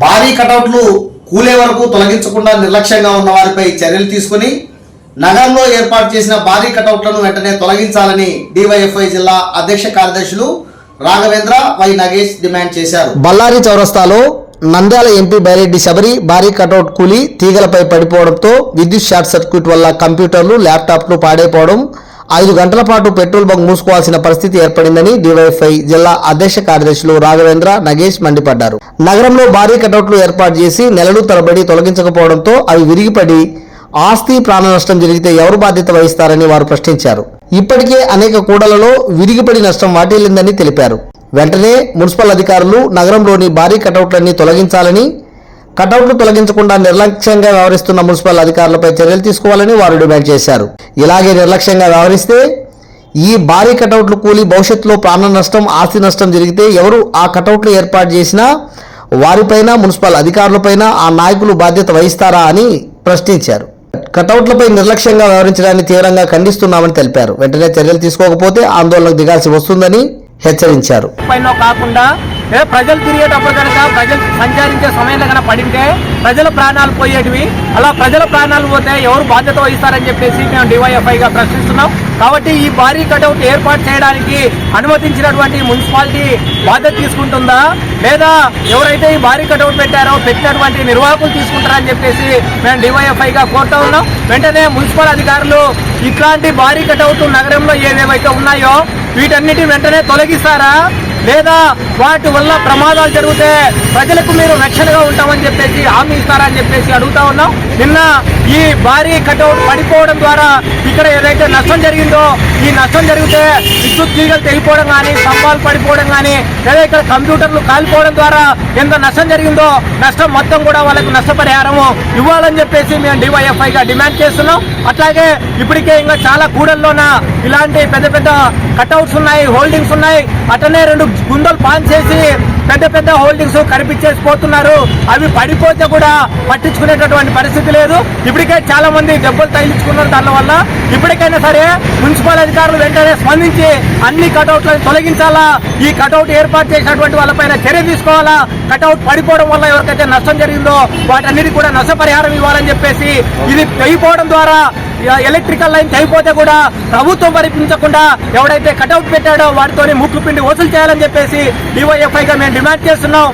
భారీ కటౌట్లు కూలే వరకు తొలగించకుండా నిర్లక్ష్యంగా ఉన్న వారిపై చర్యలు తీసుకుని నగరంలో ఏర్పాటు చేసిన భారీ కటౌట్లను వెంటనే తొలగించాలని డివైఎఫ్ఐ జిల్లా అధ్యక్ష కార్యదర్శులు రాఘవేంద్ర వై నగేష్ డిమాండ్ చేశారు. బళ్ళారి చౌరస్తాలో నంద్యాల ఎంపీ బైరెడ్డి శబరి భారీ కటౌట్ కూలి తీగలపై పడిపోవడంతో విద్యుత్ షార్ట్ సర్క్యూట్ వల్ల కంప్యూటర్లు ల్యాప్టాప్లు పాడైపోవడం ఐదు గంటల పాటు పెట్రోల్ బంక్ మూసుకోవాల్సిన పరిస్థితి ఏర్పడిందని డివైఎఫ్ఐ జిల్లా అధ్యక్ష కార్యదర్శులు రాఘవేంద్ర నగేష్ మండిపడ్డారు. నగరంలో భారీ కటౌట్లు ఏర్పాటు చేసి నెలలు తరబడి తొలగించకపోవడంతో అవి విరిగిపడి ఆస్తి ప్రాణ నష్టం జరిగితే ఎవరు బాధ్యత వహిస్తారని వారు ప్రశ్నించారు. ఇప్పటికే అనేక కూడలలో విరిగిపడి నష్టం వాటిల్లిందని తెలిపారు. వెంటనే మున్సిపల్ అధికారులు నగరంలోని భారీ కటౌట్లన్నీ తొలగించాలని కటౌట్లు తొలగించకుండా నిర్లక్ష్యంగా వ్యవహరిస్తున్న మున్సిపల్ అధికారులపై చర్యలు తీసుకోవాలని వారు డిమాండ్ చేశారు. ఇలాగే నిర్లక్ష్యంగా వ్యవహరిస్తే ఈ భారీ కటౌట్లు కూలి భవిష్యత్తులో ప్రాణ నష్టం ఆస్తి నష్టం జరిగితే ఎవరు ఆ కటౌట్లు ఏర్పాటు చేసినా వారిపైన మున్సిపల్ అధికారులపైన ఆ నాయకులు బాధ్యత వహిస్తారా అని ప్రశ్నించారు. కటౌట్లపై నిర్లక్ష్యంగా వ్యవహరించడాన్ని తీవ్రంగా ఖండిస్తున్నామని తెలిపారు. వెంటనే చర్యలు తీసుకోకపోతే ఆందోళనకు దిగాల్సి వస్తుందని హెచ్చరించారు. కాకుండా ప్రజలు తిరిగేటప్పుడు కనుక ప్రజలు సంచరించే సమయంలో కనుక పడింటే ప్రజల ప్రాణాలు పోయేటివి. అలా ప్రజల ప్రాణాలు పోతే ఎవరు బాధ్యత వహిస్తారని చెప్పేసి మేము డివైఎఫ్ఐగా ప్రశ్నిస్తున్నాం. కాబట్టి ఈ భారీ కటౌట్ ఏర్పాటు చేయడానికి అనుమతించినటువంటి మున్సిపాలిటీ బాధ్యత తీసుకుంటుందా? లేదా ఎవరైతే ఈ భారీ కటౌట్ పెట్టారో పెట్టినటువంటి నిర్వాహకులు తీసుకుంటారని చెప్పేసి మేము డివైఎఫ్ఐగా కోరుతా ఉన్నాం. వెంటనే మున్సిపల్ అధికారులు ఇట్లాంటి భారీ కటౌట్ నగరంలో ఏవేవైతే ఉన్నాయో వీటన్నిటి వెంటనే తొలగిస్తారా? లేదా వాటి వల్ల ప్రమాదాలు జరిగితే ప్రజలకు మీరు రక్షణగా ఉంటామని చెప్పేసి హామీ ఇస్తారని చెప్పేసి అడుగుతా ఉన్నాం. నిన్న ఈ భారీ కటౌట్ పడిపోవడం ద్వారా ఇక్కడ ఏదైతే నష్టం జరిగిందో ఈ నష్టం జరిగితే విద్యుత్ తీగలు తెగిపోవడం కానీ స్తంభాలు పడిపోవడం కానీ లేదా ఇక్కడ కంప్యూటర్లు కాలిపోవడం ద్వారా ఎంత నష్టం జరిగిందో నష్టం మొత్తం కూడా వాళ్ళకు నష్టపరిహారము ఇవ్వాలని చెప్పేసి మేము డివైఎఫ్ఐగా డిమాండ్ చేస్తున్నాం. అట్లాగే ఇప్పటికే ఇంకా చాలా కూడల్లోన ఇలాంటి పెద్ద పెద్ద కటౌట్స్ ఉన్నాయి హోల్డింగ్స్ ఉన్నాయి. అట్లనే రెండు గుండెలు పాన్ చేసి పెద్ద పెద్ద హోల్డింగ్స్ కనిపించేసి పోతున్నారు అవి పడిపోతే కూడా పట్టించుకునేటటువంటి పరిస్థితి లేదు. ఇప్పటికే చాలా మంది దెబ్బలు తగిలించుకున్నారు దాని వల్ల ఇప్పటికైనా సరే మున్సిపల్ అధికారులు వెంటనే స్పందించి అన్ని కటౌట్లను తొలగించాలా? ఈ కటౌట్ ఏర్పాటు చేసినటువంటి వాళ్ళపైన చర్య తీసుకోవాలా? కటౌట్ పడిపోవడం వల్ల ఎవరికైతే నష్టం జరిగిందో వాటన్నిటి కూడా నష్టపరిహారం ఇవ్వాలని చెప్పేసి ఇది తెగిపోవడం ద్వారా ఎలక్ట్రికల్ లైన్ అయిపోతే కూడా ప్రభుత్వం భరించకుండా ఎవడైతే కటౌట్ పెట్టాడో వాటితోని ముక్కు పిండి వసూలు చేయాలని చెప్పేసి డివైఎఫ్ఐగా మేము డిమాండ్ చేస్తున్నాం.